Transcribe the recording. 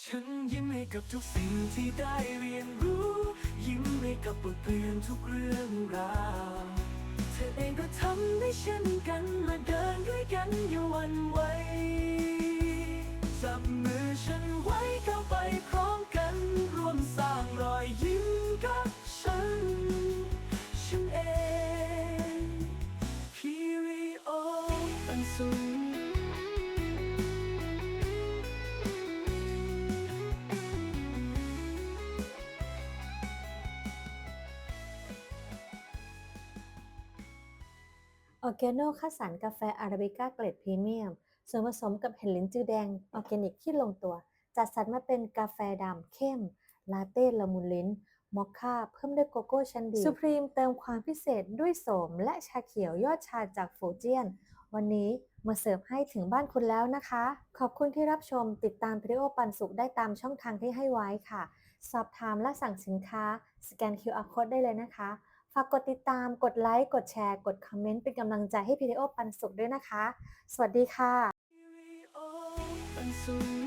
ฉันยิ้มให้กับทุกสิ่งที่ได้เรียนรู้ ยิ้มให้กับบทเรียนทุกเรื่องราว เธอเองก็ทำได้เช่นกันมาเดินด้วยกันอย่าวันไหวจับมือฉันไว้ก้าวไปพร้อมกันร่วมสร้างรอยยิ้มกับฉัน ฉันเองพีรีโออันสูง ออร์แกโนคัดสรรกาแฟอาราบิก้าเกรดพรีเมียมส่วนผสมกับเห็ดลิ้นจือแดงออร์แกนิกที่ลงตัว จัดสรรมาเป็นกาแฟดำเข้ม ลาเต้ละมุนลิ้นมอคค่าเพิ่มด้วยโกโก้ชั้นดีสุพรีมเติมความพิเศษด้วยโสม และชาเขียวยอดชาจากฟูเจียน วันนี้มาเสิร์ฟให้ถึงบ้านคุณแล้วนะคะ ขอบคุณที่รับชมติดตามพิโอปันสุขได้ตามช่องทางที่ให้ไว้ค่ะ สอบถามและสั่งสินค้า สแกน QR Code ได้เลยนะคะ ฝากกดติดตาม กดไลค์ กดแชร์ กดคอมเมนต์เป็นกำลังใจให้พีดีโอปันสุขด้วยนะคะ สวัสดีค่ะอันสูง